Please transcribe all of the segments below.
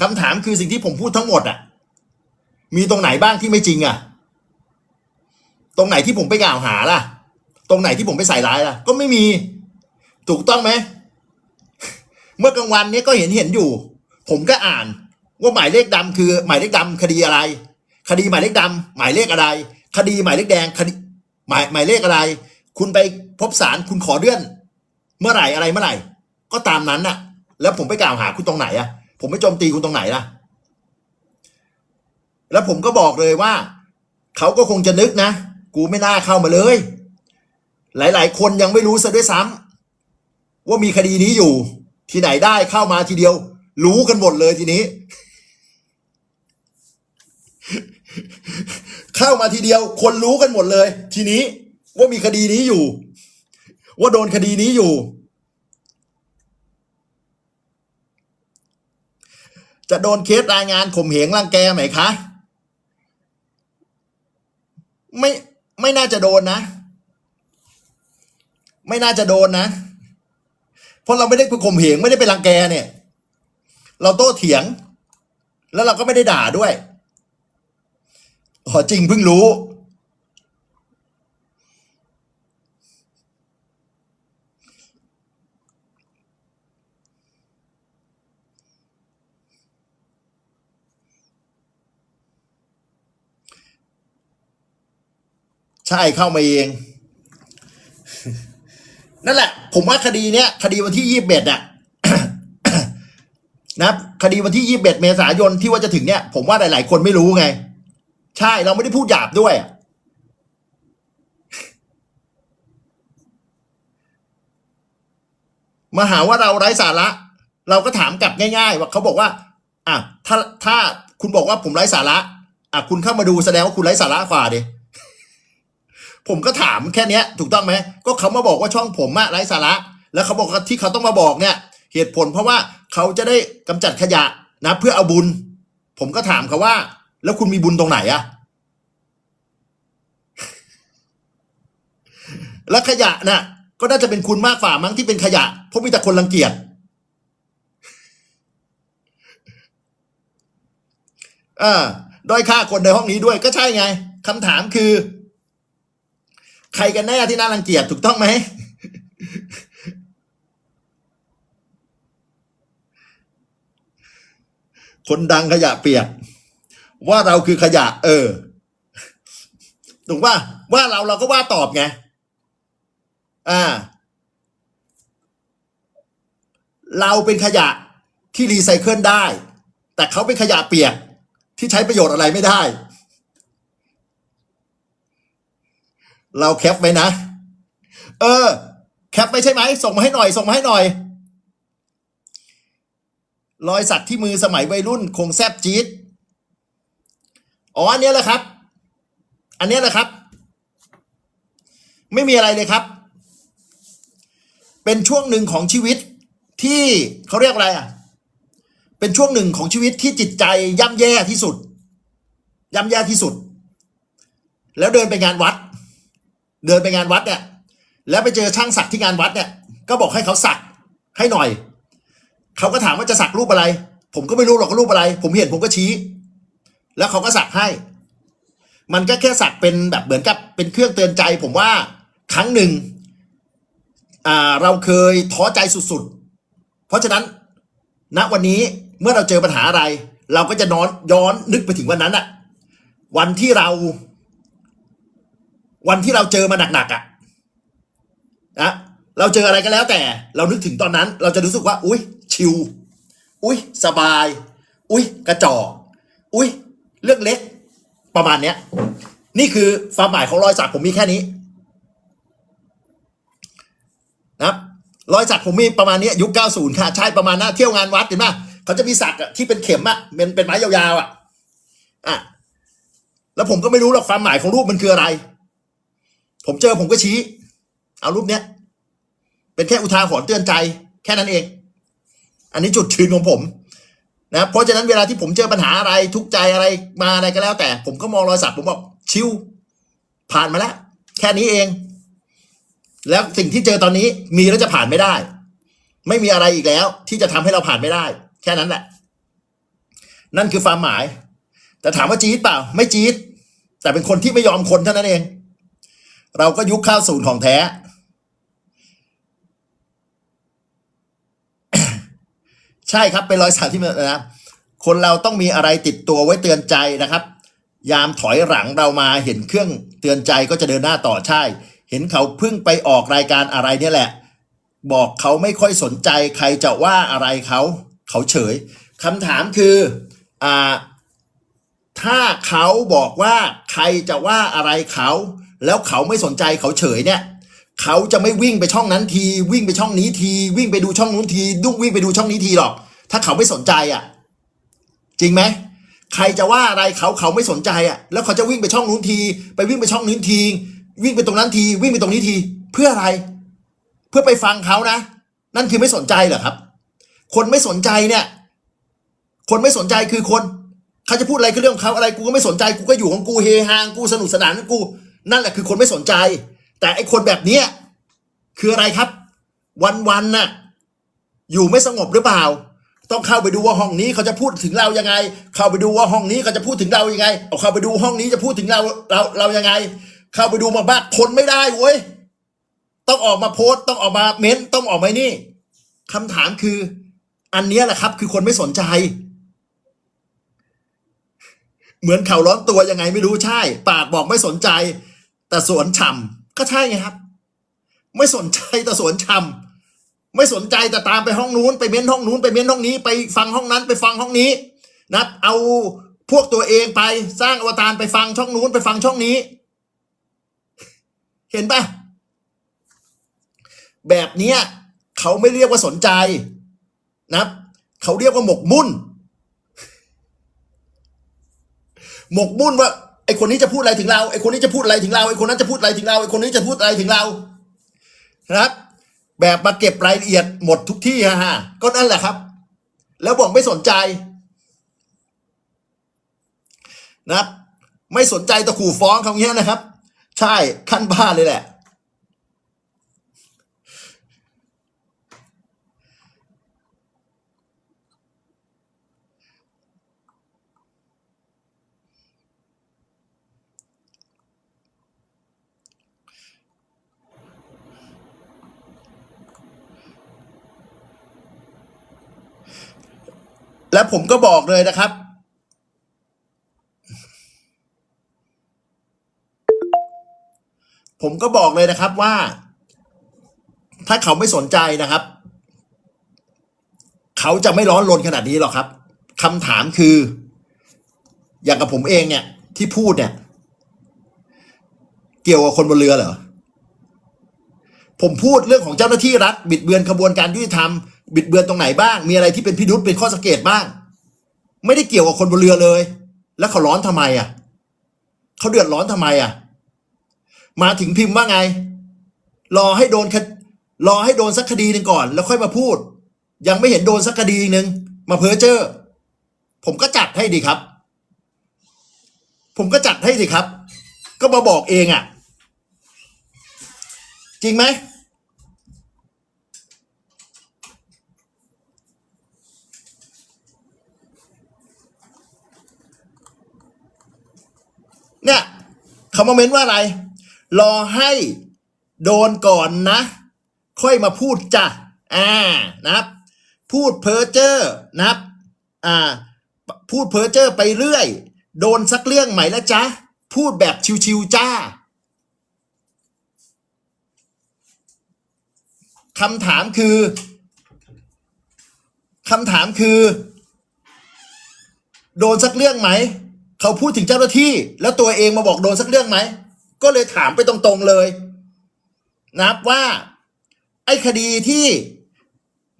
คำถามคือสิ่งที่ผมพูดทั้งหมดอะมีตรงไหนบ้างที่ไม่จริงอะตรงไหนที่ผมไปกล่าวหาล่ะ ตรงไหนที่ผมไปใส่ร้ายล่ะ ก็ไม่มี ถูกต้องไหม เมื่อกลางวันนี้ก็เห็นเห็นอยู่ ผมก็อ่านว่าหมายเลขดำคือ หมายเลขดำคดีอะไร คดีหมายเลขดำหมายเลขอะไร คดีหมายเลขแดงคดีหมายหมายเลขอะไร คุณไปพบศาลคุณขอเลื่อน เมื่อไหร่อะไรเมื่อไหร่ ก็ตามนั้นน่ะ แล้วผมไปกล่าวหาคุณตรงไหนอะ ผมไปโจมตีคุณตรงไหนล่ะ แล้วผมก็บอกเลยว่า เขาก็คงจะนึกนะ กูไม่น่าเข้ามาเลย หลาย ๆ คนยังไม่รู้ซะด้วยซ้ำว่ามีคดีนี้อยู่ ที่ไหนได้เข้ามาทีเดียว รู้กันหมดเลยทีนี้ เข้ามาทีเดียว คนรู้กันหมดเลย ทีนี้ว่ามีคดีนี้อยู่ ว่าโดนคดีนี้อยู่ จะโดนเคสรายงานข่มเหงรังแกไหมคะ ไม่ไม่น่าจะโดนนะ ไม่น่าจะโดนนะ เพราะเราไม่ได้ไปข่มเหงไม่ได้ไปรังแกเนี่ย เราโต้เถียง แล้วเราก็ไม่ได้ด่าด้วยอ๋อจริงเพิ่งรู้ ใช่เข้ามาเอง นั่นแหละ ผมว่าคดีเนี้ยคดีวันที่ยี่สิบเอ็ดอะนะคดีวันที่ยี่สิบเอ็ดเมษายนที่ว่าจะถึงเนี่ย ผมว่าหลาย ๆ คนไม่รู้ไง ใช่เราไม่ได้พูดหยาบด้วยมาหาว่าเราไร้สาระ เราก็ถามกลับง่าย ๆ ว่าเขาบอกว่า อะถ้าถ้าคุณบอกว่าผมไร้สาระอะคุณเข้ามาดูแสดงว่าคุณไร้สาระกว่าดิ ผมก็ถามแค่เนี้ย ถูกต้องไหมก็เขามาบอกว่าช่องผมอะไร้สาระ แล้วเขาบอกว่าที่เขาต้องมาบอกเนี่ยเหตุผลเพราะว่าเขาจะได้กำจัดขยะนะเพื่อเอาบุญ ผมก็ถามเขาว่า แล้วคุณมีบุญตรงไหนอะแล้วขยะน่ะ ก็น่าจะเป็นคุณมากฝ่ามั้งที่เป็นขยะเพราะมีแต่คนรังเกียจอ่าด้อยค่าคนในห้องนี้ด้วยก็ใช่ไงคำถามคือ ใครกันแน่ที่น่ารังเกียจถูกต้องไหมคนดังขยะเปียก ว่าเราคือขยะ เออถูกป่ะว่าเราเราก็ว่าตอบไง อ่า เราเป็นขยะที่รีไซเคิลได้ แต่เขาเป็นขยะเปียกที่ใช้ประโยชน์อะไรไม่ได้ เราแคปไหมนะ เออ แคปไม่ใช่ไหม ส่งมาให้หน่อย ส่งมาให้หน่อย รอยสักที่มือสมัยวัยรุ่น คงแซบจี๊ด อ๋อ อันนี้แหละครับ อันนี้แหละครับ ไม่มีอะไรเลยครับ เป็นช่วงหนึ่งของชีวิตที่เขาเรียกอะไรอะ เป็นช่วงหนึ่งของชีวิตที่จิตใจย่ำแย่ที่สุด ย่ำแย่ที่สุด แล้วเดินไปงานวัด เดินไปงานวัดเนี่ย แล้วไปเจอช่างสักที่งานวัดเนี่ย ก็บอกให้เขาสักให้หน่อย เขาก็ถามว่าจะสักรูปอะไร ผมก็ไม่รู้หรอกว่ารูปอะไร ผมเห็นผมก็ชี้ แล้วเขาก็สักให้ มันก็แค่สักเป็นแบบเหมือนกับเป็นเครื่องเตือนใจ ผมว่าครั้งหนึ่งเราเคยท้อใจสุดๆ เพราะฉะนั้นณวันนี้เมื่อเราเจอปัญหาอะไร เราก็จะนอนย้อนนึกไปถึงวันนั้นอะวันที่เรา วันที่เราเจอมาหนักๆอะนะเราเจออะไรก็แล้วแต่ เรานึกถึงตอนนั้น เราจะรู้สึกว่า อุ้ยชิลอุ้ยสบาย อุ้ยกระจอกอุ้ยเรื่องเล็ก ประมาณเนี้ย นี่คือความหมายของรอยสักผมมีแค่นี้นะครับรอยสักผมมีประมาณนี้ยุค 90 ค่ะ ใช่ประมาณนั้นเที่ยวงานวัดเห็นไหมเขาจะมีสักที่เป็นเข็มอะเป็นเป็นไม้ยาวๆอะอะแล้วผมก็ไม่รู้หรอกความหมายของรูปมันคืออะไร ผมเจอผมก็ชี้ เอารูปเนี้ย เป็นแค่อุทาหรณ์เตือนใจ แค่นั้นเอง อันนี้จุดยืนของผมนะเพราะฉะนั้นเวลาที่ผมเจอปัญหาอะไรทุกใจอะไรมาอะไรก็แล้ว แต่ ผมก็มองรอยสักผมบอกชิวผ่านมาแล้ว แค่นี้เอง แล้วสิ่งที่เจอตอนนี้มีแล้วจะผ่านไม่ได้ ไม่มีอะไรอีกแล้ว ที่จะทำให้เราผ่านไม่ได้ แค่นั้นแหละ นั่นคือความหมาย แต่ถามว่าจี๊ดเปล่า ไม่จี๊ดแต่เป็นคนที่ไม่ยอมคนเท่านั้นเอง เราก็ยุคข้าวศูนย์ของแท้ ใช่ครับเป็นรอยสักที่มันนะคนเราต้องมีอะไรติดตัวไว้เตือนใจนะครับ ยามถอยหลังเรามาเห็นเครื่องเตือนใจก็จะเดินหน้าต่อใช่ เห็นเขาเพิ่งไปออกรายการอะไรเนี่ยแหละ บอกเขาไม่ค่อยสนใจใครจะว่าอะไรเขา เขาเฉยคำถามคืออ่าถ้าเขาบอกว่าใครจะว่าอะไรเขา แล้วเขาไม่สนใจเขาเฉยเนี่ยเขาจะไม่วิ่งไปช่องนั้นทีวิ่งไปช่องนี้ที วิ่งไปดูช่องนู้นทีดุ้งวิ่งไปดูช่องนี้ทีหรอก ถ้าเขาไม่สนใจอะ จริงไหมใครจะว่าอะไรเขาเขาไม่สนใจอะ แล้วเขาจะวิ่งไปช่องนู้นที ไปวิ่งไปช่องนี้ที วิ่งไปตรงนั้นที วิ่งไปตรงนี้ที เพื่ออะไร เพื่อไปฟังเขานะ นั่นคือไม่สนใจเหรอครับ คนไม่สนใจเนี่ย คนไม่สนใจคือคนเขาจะพูดอะไรก็เรื่องของเขาอะไรกูก็ไม่สนใจกูก็อยู่ของกูเฮฮางกูสนุกสนานกู นั่นแหละคือคนไม่สนใจ แต่ไอคนแบบเนี้ยคืออะไรครับวันวันๆน่ะอยู่ไม่สงบหรือเปล่า ต้องเข้าไปดูว่าห้องนี้เขาจะพูดถึงเรายังไง เข้าไปดูว่าห้องนี้เขาจะพูดถึงเรายังไงเอาเข้าไปดูห้องนี้จะพูดถึงเราเราเรายังไง เข้าไปดูมาบ้างทนไม่ได้เว้ยต้องออกมาโพสต์ต้องออกมาเม้นต์ต้องออกมานี่คำถามคือ อันนี้แหละครับ คือคนไม่สนใจ เหมือนเขาร้อนตัวยังไงไม่รู้ใช่ ปากบอกไม่สนใจ แต่สวนฉ่ำก็ใช่ไงครับ ไม่สนใจแต่สวนฉ่ำไม่สนใจแต่ตามไปห้องนู้นไปเม้นห้องนู้นไปเม้นห้องนี้ไปฟังห้องนั้นไปฟังห้องนี้นะเอาพวกตัวเองไปสร้างอวตารไปฟังช่องนู้นไปฟังช่องนี้ เห็นปะแบบเนี้ยเขาไม่เรียกว่าสนใจนะเขาเรียกว่าหมกมุ่น หมกมุ่นว่า ไอคนนี้จะพูดอะไรถึงเราไอคนนี้จะพูดอะไรถึงเราไอคนนั้นจะพูดอะไรถึงเราไอคนนี้จะพูดอะไรถึงเรานะครับ แบบมาเก็บรายละเอียดหมดทุกที่ฮะฮะก็นั่นแหละครับ แล้วบอกไม่สนใจนะครับ ไม่สนใจตะขู่ฟ้องเขาเงี้ยนะครับ ใช่ขั้นบ้าเลยแหละ และผมก็บอกเลยนะครับ ผมก็บอกเลยนะครับว่า ถ้าเขาไม่สนใจนะครับ เขาจะไม่ร้อนรนขนาดนี้หรอกครับคำถามคือ อย่างกับผมเองเนี่ย ที่พูดเนี่ย เกี่ยวกับคนบนเรือเหรอผมพูดเรื่องของเจ้าหน้าที่รัฐบิดเบือนขบวนการยุติธรรม บิดเบือนตรงไหนบ้าง มีอะไรที่เป็นพิรุษเป็นข้อสังเกตบ้าง ไม่ได้เกี่ยวกับคนบนเรือเลย แล้วเขาร้อนทำไมอะเขาเดือดร้อนทำไมอะ มาถึงพิมพ์ว่าไง รอให้โดนคดรอให้โดนสักคดีหนึ่งก่อน แล้วค่อยมาพูด ยังไม่เห็นโดนสักคดีหนึ่งมาเพ้อเจ้อผมก็จัดให้ดีครับ ผมก็จัดให้สิครับ ก็มาบอกเองอะ จริงไหม เนี่ยเขามาเม้นว่าอะไร รอให้โดนก่อนนะ ค่อยมาพูดจ้ะอ่านะครับ พูดเพ้อเจ้อนะครับอ่าพูดเพ้อเจ้อไปเรื่อย โดนสักเรื่องใหม่แล้วจ๊ะ พูดแบบชิวๆจ้าคำถามคือคำถามคือ โดนสักเรื่องไหม เขาพูดถึงเจ้าหน้าที่ แล้วตัวเองมาบอกโดนสักเรื่องไหม ก็เลยถามไปตรงๆเลยนะครับว่า ไอ้คดีที่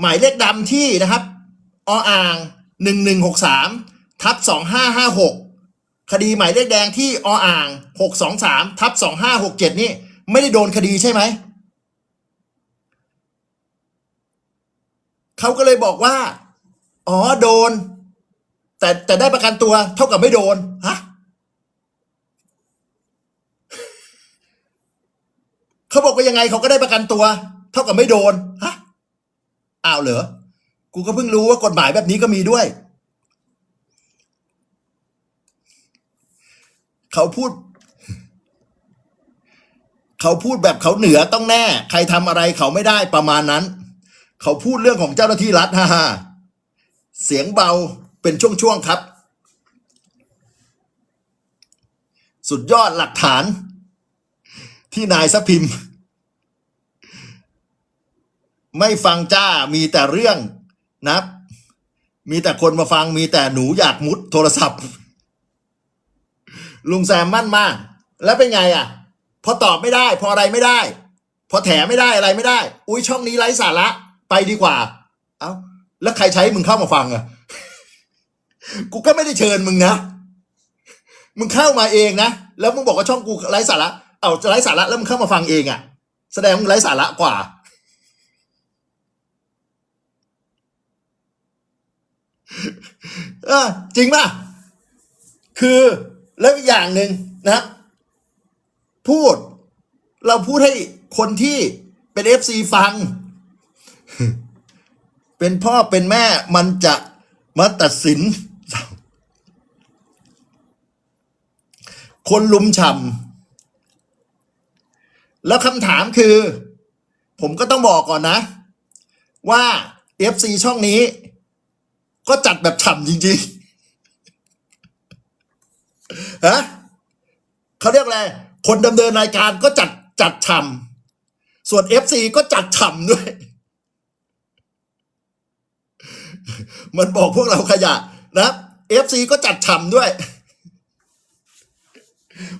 หมายเลขดำที่นะครับออ่างหนึ่งหนึ่งหกสามทับสองห้าห้าหกคดีหมายเลขแดงที่ออ่างหกสองสามทับสองห้าหกเจ็ดนี่ไม่ได้โดนคดีใช่ไหมเขาก็เลยบอกว่า อ๋อโดน แต่แต่ได้ประกันตัวเท่ากับไม่โดนฮะเขาบอกว่ายังไงเขาก็ได้ประกันตัว เท่ากับไม่โดนฮะอ้าวเหรอกูก็เพิ่งรู้ว่ากฎหมายแบบนี้ก็มีด้วย เขาพูด เขาพูดแบบเขาเหนือต้องแน่ ใครทำอะไรเขาไม่ได้ประมาณนั้น เขาพูดเรื่องของเจ้าหน้าที่รัฐฮ่าเสียงเบา เป็นช่วงๆครับ สุดยอดหลักฐาน ที่นายสะพิมพ์ไม่ฟังจ้ามีแต่เรื่องนะมีแต่คนมาฟังมีแต่หนูอยากมุดโทรศัพท์ ลุงแซมมั่นมาก แล้วเป็นไงอะ พอตอบไม่ได้ พออะไรไม่ได้ พอแถไม่ได้อะไรไม่ได้ อุ้ยช่องนี้ไร้สาระ ไปดีกว่า เอ้า แล้วใครใช้มึงเข้ามาฟังอะ กูก็ไม่ได้เชิญมึงนะ มึงเข้ามาเองนะ แล้วมึงบอกว่าช่องกูไร้สาระ เอาจะไร้สาระแล้วมึงเข้ามาฟังเองอะ แสดงมึงไร้สาระกว่า เออจริงป่ะ คือแล้วอีกอย่างหนึ่งนะ พูด เราพูดให้คนที่เป็นเอฟซีฟัง เป็นพ่อเป็นแม่มันจะมาตัดสิน คนลุมฉ่ำแล้วคำถามคือ ผมก็ต้องบอกก่อนนะ ว่าเอฟซีช่องนี้ ก็จัดแบบฉ่ำจริงๆฮะเขาเรียกอะไร คนดำเนินรายการก็จัดจัดฉ่ำส่วนเอฟซีก็จัดฉ่ำด้วย มันบอกพวกเราขยะนะเอฟซีก็จัดฉ่ำด้วย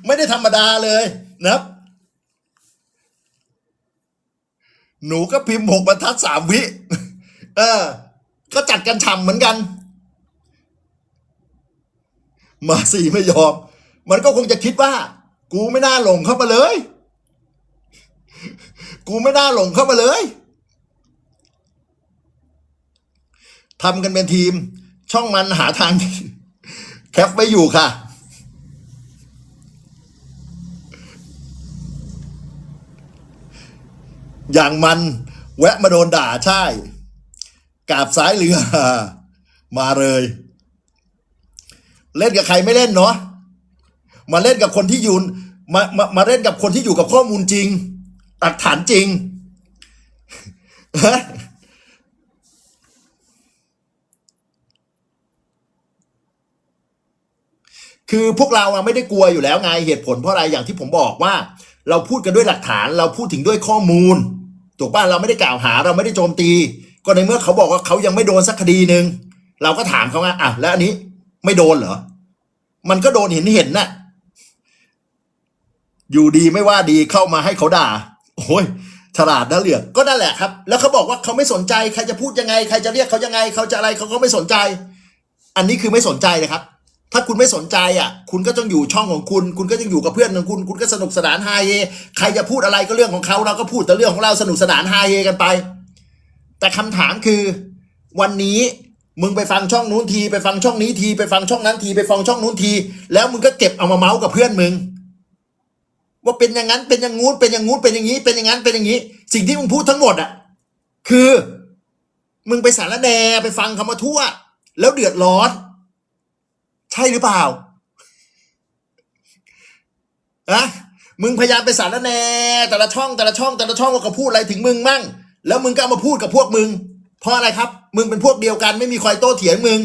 ไม่ได้ธรรมดาเลยนะครับ หนูก็พิมพ์หกบรรทัดสามวิ เออ ก็จัดกันฉ่ำเหมือนกัน มาสี่ไม่ยอม มันก็คงจะคิดว่า กูไม่น่าหลงเข้ามาเลย กูไม่น่าหลงเข้ามาเลยทำกันเป็นทีม ช่องมันหาทาง แคปไว้อยู่ค่ะ อย่างมัน แวะมาโดนด่าใช่ กาบซ้ายเรือ มาเลย เล่นกับใครไม่เล่นเนาะมาเล่นกับคนที่อยู่มามามาเล่นกับคนที่อยู่กับข้อมูลจริงหลักฐานจริงคือพวกเราไม่ได้กลัวอยู่แล้วไงเหตุผลเพราะอะไรอย่างที่ผมบอกว่า เราพูดกันด้วยหลักฐาน เราพูดถึงด้วยข้อมูล ถูกป่ะเราไม่ได้กล่าวหาเราไม่ได้โจมตี ก็ในเมื่อเขาบอกว่าเขายังไม่โดนสักคดีหนึ่งเราก็ถามเขาว่าอะแล้วอันนี้ไม่โดนเหรอ มันก็โดนเห็นเห็นน่ะอยู่ดีไม่ว่าดีเข้ามาให้เขาด่า โอ้ยฉลาดนะเหลือก็นั่นแหละครับ แล้วเขาบอกว่าเขาไม่สนใจใครจะพูดยังไง ใครจะเรียกเขายังไง เขาจะอะไรเขาก็ไม่สนใจ อันนี้คือไม่สนใจเลยครับ ถ้าคุณไม่สนใจอะ คุณก็ต้องอยู่ช่องของคุณ คุณก็ต้องอยู่กับเพื่อนของคุณ คุณก็สนุกสนานฮาเฮใครจะพูดอะไรก็เรื่องของเขาเราก็พูดแต่เรื่องของเราสนุกสนานฮาเฮกันไป แต่คำถามคือ วันนี้มึงไปฟังช่องนู้นที ไปฟังช่องนี้ที ไปฟังช่องนั้นทีไปฟังช่องนู้นที แล้วมึงก็เก็บเอามาเมาส์กับเพื่อนมึง ว่าเป็นอย่างนั้นเป็นอย่างงู้นเป็นอย่างงู้นเป็นอย่างนี้ เป็นอย่างนั้นเป็นอย่างนี้ สิ่งที่มึงพูดทั้งหมดอะ คือ มึงไปสารแนไปฟังคำมาทั่ว แล้วเดือดร้อน ใช่หรือเปล่าอะมึงพยายามไปสารแนแต่ละช่องแต่ละช่อง แต่ละช่องว่าเขาพูดอะไรถึงมึงมั่ง แล้วมึงก็ามาพูดกับพวกมึง เพราะอะไรครับ มึงเป็นพวกเดียวกันไม่มีใครโต้เถียงมึง